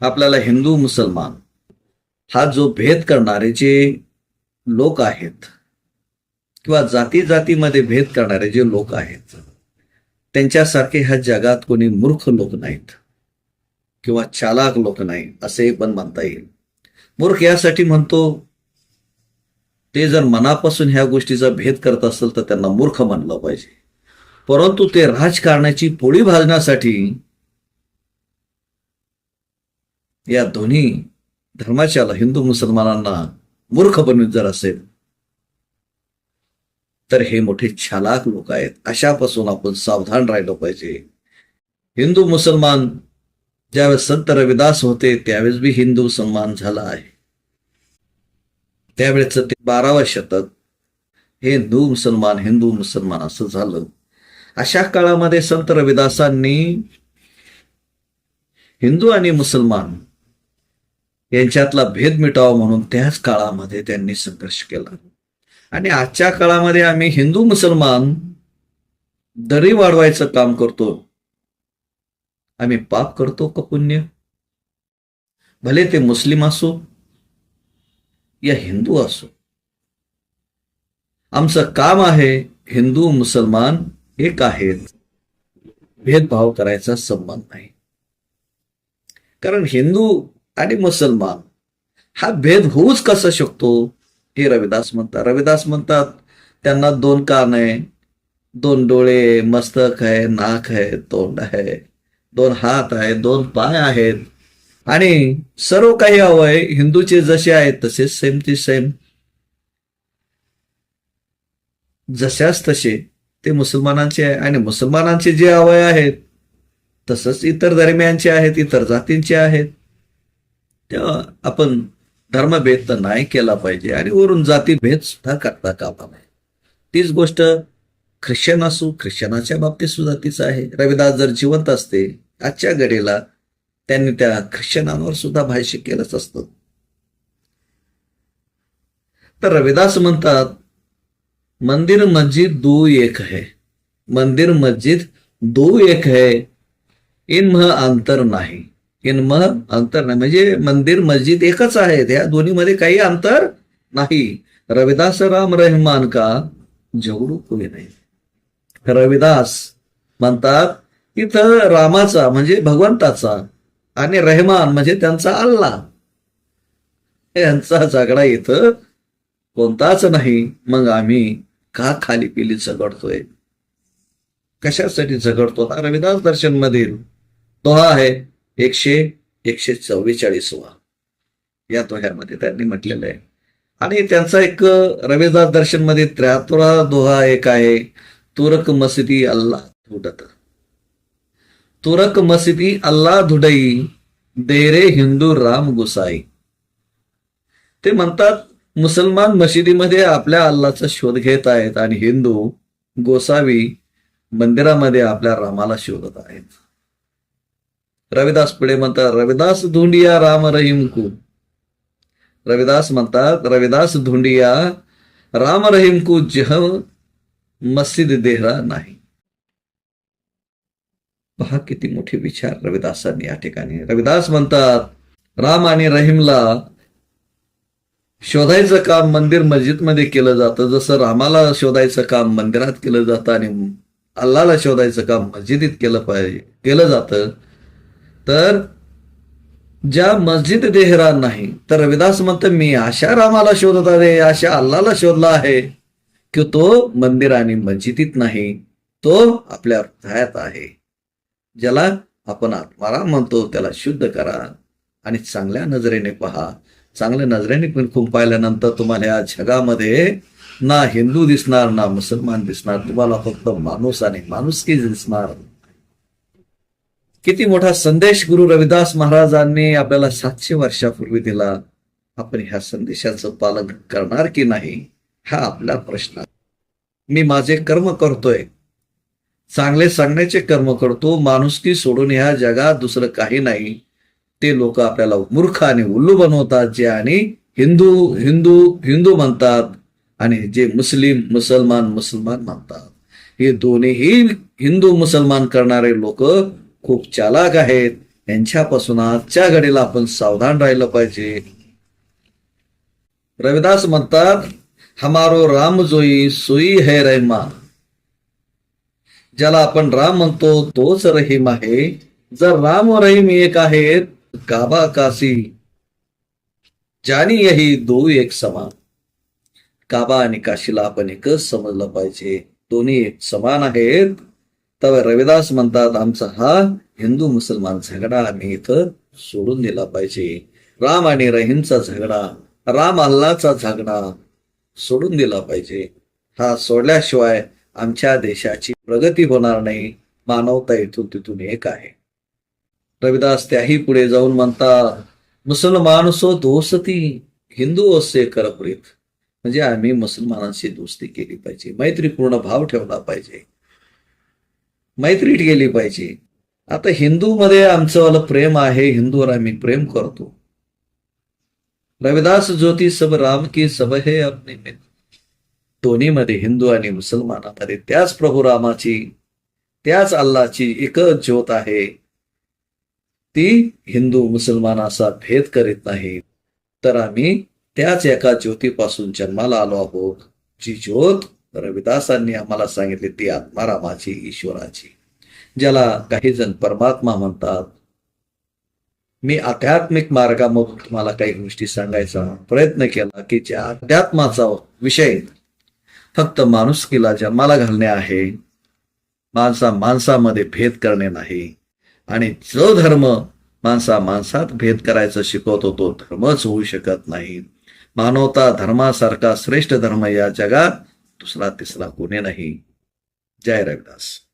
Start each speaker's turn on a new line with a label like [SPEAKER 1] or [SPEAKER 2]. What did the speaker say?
[SPEAKER 1] आपल्याला हिंदू मुसलमान हा जो भेद करणारे जे लोक आहेत किंवा जाती जातीमध्ये भेद करणारे जे लोक आहेत त्यांच्यासारखे ह्या जगात कोणी मूर्ख लोक नाहीत किंवा चालाक लोक नाही असे पण म्हणता येईल. मूर्ख यासाठी म्हणतो ते जर मनापासून ह्या गोष्टीचा भेद करत असेल तर त्यांना मूर्ख म्हणलं पाहिजे. परंतु ते राजकारणाची पोळी भाजण्यासाठी या दोन्ही धर्माच्या हिंदू मुसलमानांना मूर्ख बनवित जर असेल तर हे मोठे छालाक लोक आहेत. अशापासून आपण सावधान राहिलं पाहिजे. हिंदू मुसलमान ज्यावेळेस संत रविदास होते त्यावेळेस बी हिंदू सन्मान झाला आहे. त्यावेळेच ते बारावं शतक हे हिंदू मुसलमान हिंदू मुसलमान असं झालं. अशा काळामध्ये संत रविदासांनी हिंदू आणि मुसलमान यांच्यातला भेद मिटावा म्हणून त्याच काळामध्ये त्यांनी संघर्ष केला. आणि आजच्या काळामध्ये आम्ही हिंदू मुसलमान दरी वाढवायचं काम करतो. आम्ही पाप करतो का पुण्य? भले ते मुस्लिम असो या हिंदू असो. आमचं काम आहे हिंदू मुसलमान एक आहेत. भेदभाव करायचा संबंध नाही. कारण हिंदू आणि मुसलमान हा भेद होऊच कसा शकतो? हे रविदास म्हणतात. रविदास म्हणतात त्यांना दोन कान आहे दोन डोळे मस्तक आहे नाक आहे तोंड आहे दोन हात आहे दोन पाय आहेत. आणि सर्व काही अवय हिंदूचे जसे आहेत तसेच सेम ती सेम जशाच तसे ते मुसलमानांचे आहे. आणि मुसलमानांचे जे अवय आहेत तसंच इतर धर्मियांचे आहेत इतर जातींचे आहेत. तेव्हा आपण धर्मभेद तर नाही केला पाहिजे आणि वरून जातीभेद सुद्धा करता कामा नये. तीच गोष्ट ख्रिश्चन असू ख्रिश्चनाच्या बाबतीत सुद्धा तीच आहे. रविदास जर जिवंत असते आजच्या घडीला त्यांनी त्या ख्रिश्चनांवर सुद्धा भाष्य केलंच असतं. तर रविदास म्हणतात मंदिर मस्जिद दो एक है. मंदिर मस्जिद दो एक है. इनमह अंतर नाही. मग अंतर नाही. म्हणजे मंदिर मस्जिद एकच आहेत त्या दोन्हीमध्ये काही अंतर नाही. रविदास राम रहमान का? जेवढू कोणी नाही. रविदास म्हणतात इथं रामाचा म्हणजे भगवंताचा आणि रहमान म्हणजे त्यांचा अल्ला. यांचा झगडा इथं कोणताच नाही. मग आम्ही का खाली पिली झगडतोय? कशासाठी झगडतो? हा रविदास दर्शन मधील तो हा आहे. एकशे एकशे चव्वेचाळीसवा. या दोह्यामध्ये त्यांनी म्हटलेलं आहे. आणि त्यांचा एक रविदास दर्शनमध्ये त्र्याहत्तरा दोहा एक आहे. तुरक मसिदी अल्लाह धुडत. तुरक मसिदी अल्लाह धुडई देरे हिंदू राम गुसाई. ते म्हणतात मुसलमान मशिदीमध्ये आपल्या अल्लाचा शोध घेत आहेत आणि हिंदू गोसावी मंदिरामध्ये आपल्या रामाला शोधत आहेत. रविदास पुढे म्हणतात रविदास धुंडिया राम रहीम कु. रविदास म्हणतात रविदास धुंडिया राम रहीम कु जह मस्जिद देहरा नाही. पहा किती मोठे विचार रविदासांनी या ठिकाणी. रविदास म्हणतात राम आणि रहीमला शोधायचं काम मंदिर मस्जिदमध्ये केलं जातं. जसं रामाला शोधायचं काम मंदिरात केलं जातं आणि अल्लाला शोधायचं काम मस्जिदीत केलं पाहिजे केलं जातं तर ज्या मस्जिद देहरा नाही तर रविदास म्हणतो मी अशा रामाला शोधत आहे अशा अल्लाला शोधला आहे की तो मंदिर आणि मस्जिदीत नाही तो आपल्या हृदयात आहे. ज्याला आपण आत्माराम म्हणतो त्याला शुद्ध करा आणि चांगल्या नजरेने पहा. चांगल्या नजरेने पण खूप पाहिल्यानंतर तुम्हाला या जगामध्ये ना हिंदू दिसणार ना मुसलमान दिसणार तुम्हाला फक्त माणूस आणि माणुसकी दिसणार. किती मोठा संदेश गुरु रविदास महाराजांनी आपल्याला सातशे वर्षापूर्वी दिला. आपण ह्या संदेशाचं पालन करणार की नाही हा आपला प्रश्न मी माझे कर्म करतोय. चांगले सांगण्याचे कर्म करतो माणुसकी सोडून ह्या जगात दुसरं काही नाही. ते लोक आपल्याला मूर्ख आणि उल्लू बनवतात जे आणि हिंदू हिंदू हिंदू म्हणतात आणि जे मुस्लिम मुसलमान मुसलमान म्हणतात. हे दोन्हीही हिंदू मुसलमान करणारे लोक खूप चालाक आहेत. यांच्यापासून आजच्या घडीला आपण सावधान राहिलं पाहिजे. रविदास म्हणतात हमारो राम जोई सोई है रहिमा. ज्याला आपण राम म्हणतो तोच रहीम आहे. जर राम रहीम एक आहेत काबा काशी जानी यही दो एक समान. काबा आणि काशीला आपण एकच समजलं पाहिजे. दोन्ही एक समान आहेत. तर रविदास म्हणतात आमचा हा हिंदू मुसलमान झगडा आम्ही इथं सोडून दिला पाहिजे. राम आणि रहीमचा झगडा राम अल्लाचा झगडा सोडून दिला पाहिजे. हा सोडल्याशिवाय आमच्या देशाची प्रगती होणार नाही. मानवता इथून तिथून एक आहे. रविदास त्याही पुढे जाऊन म्हणतात मुसलमान सो दोस्ती हिंदू असे करप्रीत. म्हणजे आम्ही मुसलमानांशी दोस्ती केली पाहिजे. मैत्रीपूर्ण भाव ठेवला पाहिजे. मैत्रीत गेली पाहिजे. आता हिंदूमध्ये आमचं प्रेम आहे हिंदूवर आम्ही प्रेम करतो. रविदास ज्योती सब राम की सब हे अपने दोन्हीमध्ये हिंदू आणि मुसलमानामध्ये त्याच प्रभू रामाची त्याच अल्लाची एकच ज्योत आहे. ती हिंदू मुसलमान असा भेद करीत नाही. तर आम्ही त्याच एका ज्योतीपासून जन्माला आलो आहोत. जी ज्योत रविदासांनी आम्हाला सांगितली ती आत्मारामाची ईश्वराची. ज्याला काही जण परमात्मा म्हणतात. मी आध्यात्मिक मार्गामधून तुम्हाला काही गोष्टी सांगायचा प्रयत्न केला की ज्या अध्यात्माचा विषय फक्त माणुसकीला जन्माला घालणे आहे माणसा माणसामध्ये भेद करणे नाही. आणि जो धर्म माणसा माणसात भेद करायचं शिकवतो तो धर्मच होऊ शकत नाही. मानवता धर्मासारखा श्रेष्ठ धर्म या जगात दुसरा तिसरा कोणी नाही. जय रविदास.